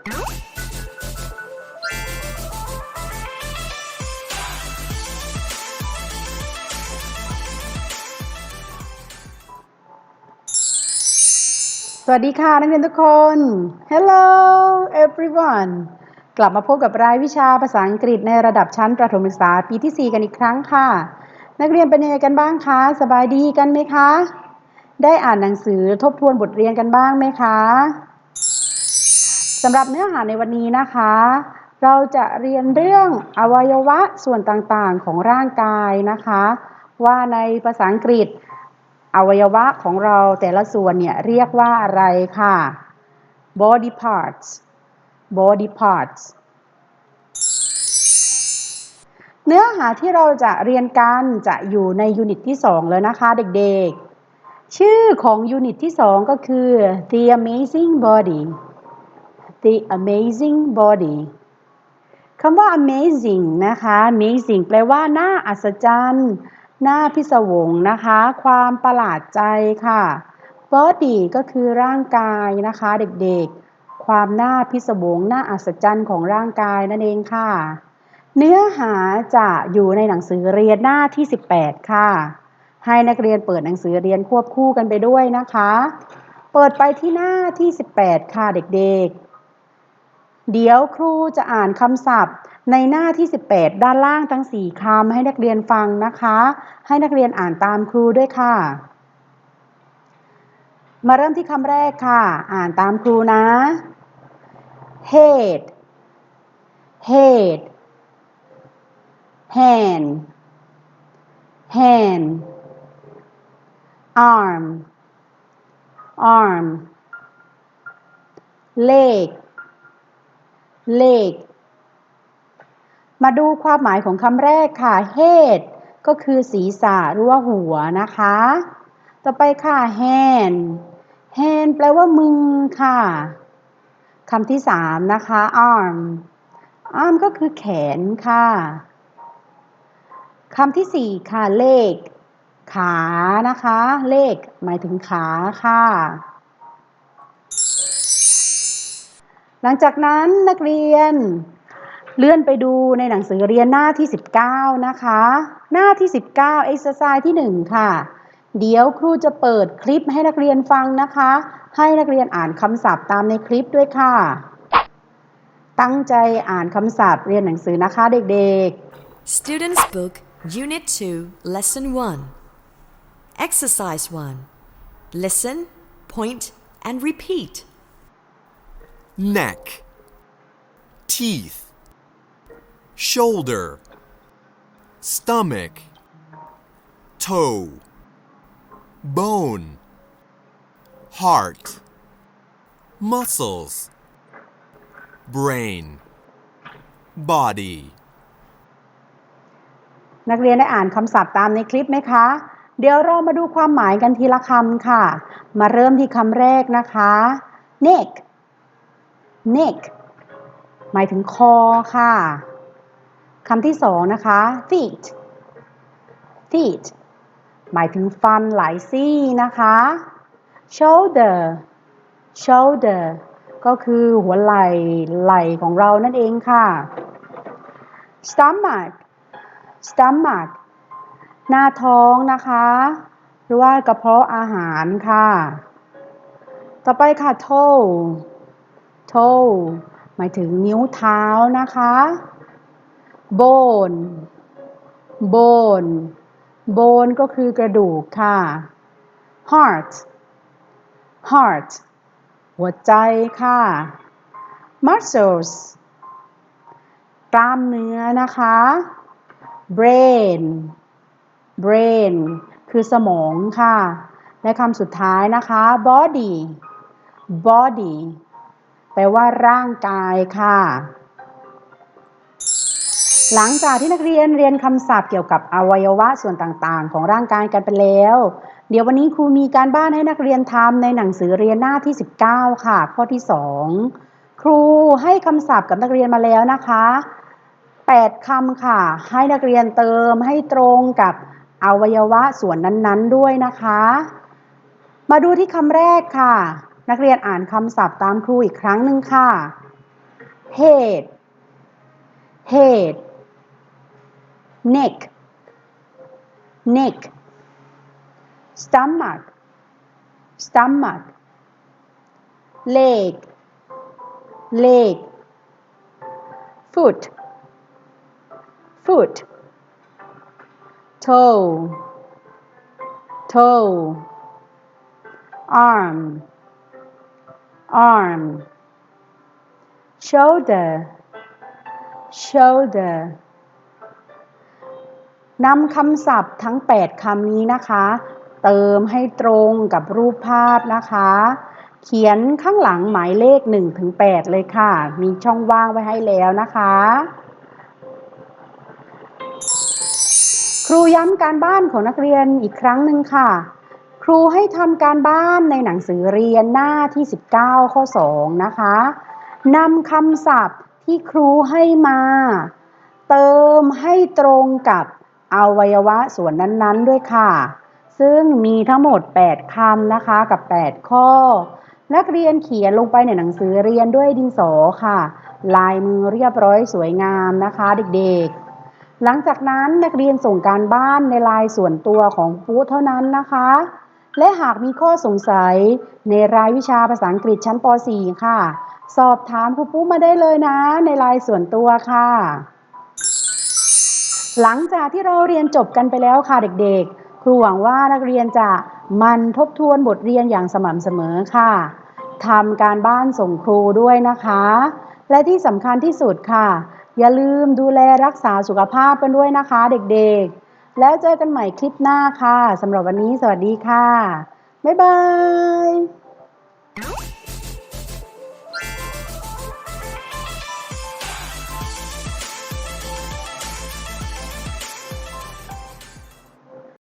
สวัสดีค่ะ นักเรียนทุกคน Hello everyone กลับมาพบกับรายวิชาภาษาอังกฤษในระดับชั้นประถมศึกษาปีที่ 4 กันอีกครั้งค่ะ นักเรียนเป็นยังไงกันบ้างคะ สบายดีกันไหมคะ ได้อ่านหนังสือทบทวนบทเรียนกันบ้างไหมคะ สำหรับเนื้อหาในวันนี้นะคะ เราจะเรียนเรื่องอวัยวะส่วนต่างๆของร่างกายนะคะ ว่าในภาษาอังกฤษ อวัยวะของเราแต่ละส่วนเนี่ยเรียกว่าอะไรค่ะ body parts body parts เนื้อหาที่เราจะเรียนกันจะอยู่ในยูนิตที่ 2 แล้วนะคะเด็กๆ ชื่อของยูนิตที่ 2 ก็คือ the amazing body the amazing body คำว่า amazing นะคะ amazing แปลว่าน่าอัศจรรย์ น่าพิศวงนะคะ ความประหลาดใจค่ะ body ก็คือร่างกายนะคะเด็กๆ ความน่าพิศวงน่าอัศจรรย์ของร่างกายนั่นเองค่ะ เนื้อหาจะอยู่ในหนังสือเรียนหน้าที่ 18 ค่ะ ให้นักเรียนเปิดหนังสือเรียนควบคู่กันไปด้วยนะคะ เปิดไปที่หน้าที่ 18 ค่ะเด็กๆ เดี๋ยวครูจะอ่านคำศัพท์ ในหน้าที่ 18 ด้านล่างทั้ง 4คำให้นักเรียนฟังนะคะ ให้นักเรียนอ่านตามครูด้วยค่ะ มาเริ่มที่คำแรกค่ะ อ่านตามครูนะ head head hand hand arm arm leg leg มาดูความหมายของคำแรกค่ะ head ก็คือศีรษะหรือว่าหัวนะคะ ต่อไปค่ะ hand hand แปลว่ามือค่ะคำที่สามนะคะ arm arm ก็คือแขนค่ะคำที่สี่ค่ะ leg ขานะคะ leg หมายถึงขาค่ะ หลังจากนั้นนักเรียนเลื่อนไปดูในหนังสือเรียนหน้าที่ 19 นะคะ หน้าที่ 19 exercise ที่ 1 ค่ะ เดี๋ยวครูจะเปิดคลิปให้นักเรียนฟังนะคะ ให้นักเรียนอ่านคำศัพท์ตามในคลิปด้วยค่ะ ตั้งใจอ่านคำศัพท์เรียนหนังสือนะคะเด็กๆ Students' Book, Unit 2, Lesson 1. Exercise 1. Listen, point, and repeat. Neck, teeth, shoulder, stomach, toe, bone, heart, muscles, brain, body. นักเรียนได้อ่านคำศัพท์ตามในคลิปไหมคะ เดี๋ยวเรามาดูความหมายกันทีละคำค่ะ มาเริ่มที่คำแรกนะคะ neck neck หมายถึงคอค่ะคำที่สองนะคะ feet feet หมายถึงฟันหลายซี่นะคะ shoulder shoulder ก็คือหัวไหล่ไหล่ของเรานั่นเองค่ะ stomach stomach หน้าท้องนะคะ หรือว่ากระเพาะอาหารค่ะ ต่อไปค่ะ toe toe หมายถึงนิ้วเท้านะคะ bone bone bone ก็คือกระดูกค่ะ heart heart หัวใจค่ะ muscles กล้ามเนื้อนะคะ brain brain คือสมองค่ะ และคำสุดท้ายนะคะ body body แปลว่าร่างกายค่ะ หลังจากที่นักเรียนเรียนคำศัพท์เกี่ยวกับอวัยวะส่วนต่างๆ ของร่างกายกันไปแล้ว เดี๋ยววันนี้ครูมีการบ้านให้นักเรียนทำในหนังสือเรียนหน้าที่ 19 ค่ะ ข้อที่ 2 ครูให้คำศัพท์กับนักเรียนมาแล้วนะคะ 8คำค่ะ ให้นักเรียนเติมให้ตรงกับอวัยวะส่วนนั้นๆ ด้วยนะคะ มาดูที่คำแรกค่ะ นักเรียนอ่านคำศัพท์ตามครูอีกครั้งหนึ่งค่ะ head head neck neck stomach stomach leg leg foot foot toe toe arm arm shoulder shoulder นำคำศัพท์ทั้ง 8คำนี้นะคะ เติมให้ตรงกับรูปภาพนะคะ เขียนข้างหลังหมายเลข1ถึง8เลยค่ะ มีช่องว่างไว้ให้แล้วนะคะ ครูย้ำการบ้านของนักเรียนอีกครั้งหนึ่งค่ะ รูให้ทำการบ้านในหนังสือเรียนหน้าที่ 19 ข้อ 2 นะคะนำคำศัพท์ที่ครูให้มา เติมให้ตรงกับอวัยวะส่วนนั้นๆด้วยค่ะ ซึ่งมีทั้งหมด 8คำนะคะกับ 8 ข้อ นักเรียนเขียนลงไปในหนังสือเรียนด้วยดินสอค่ะ ลายมือเรียบร้อยสวยงามนะคะเด็กๆ หลังจากนั้นนักเรียนส่งการบ้านในลายส่วนตัวของฟูเท่านั้นนะคะ และหากมีข้อสงสัยในรายวิชาภาษาอังกฤษชั้นป .4 ค่ะ สอบถามครูปุ๊มาได้เลยนะ ในลายส่วนตัวค่ะ หลังจากที่เราเรียนจบกันไปแล้วค่ะเด็กๆ ครูหวังว่านักเรียนจะมันทบทวนบทเรียนอย่างสม่ำเสมอค่ะทำการบ้านส่งครูด้วยนะคะ และที่สำคัญที่สุดค่ะ อย่าลืมดูแลรักษาสุขภาพกันด้วยนะคะเด็กๆ แล้วเจอกันใหม่คลิปหน้าค่ะสำหรับวันนี้สวัสดีค่ะ บ๊ายบาย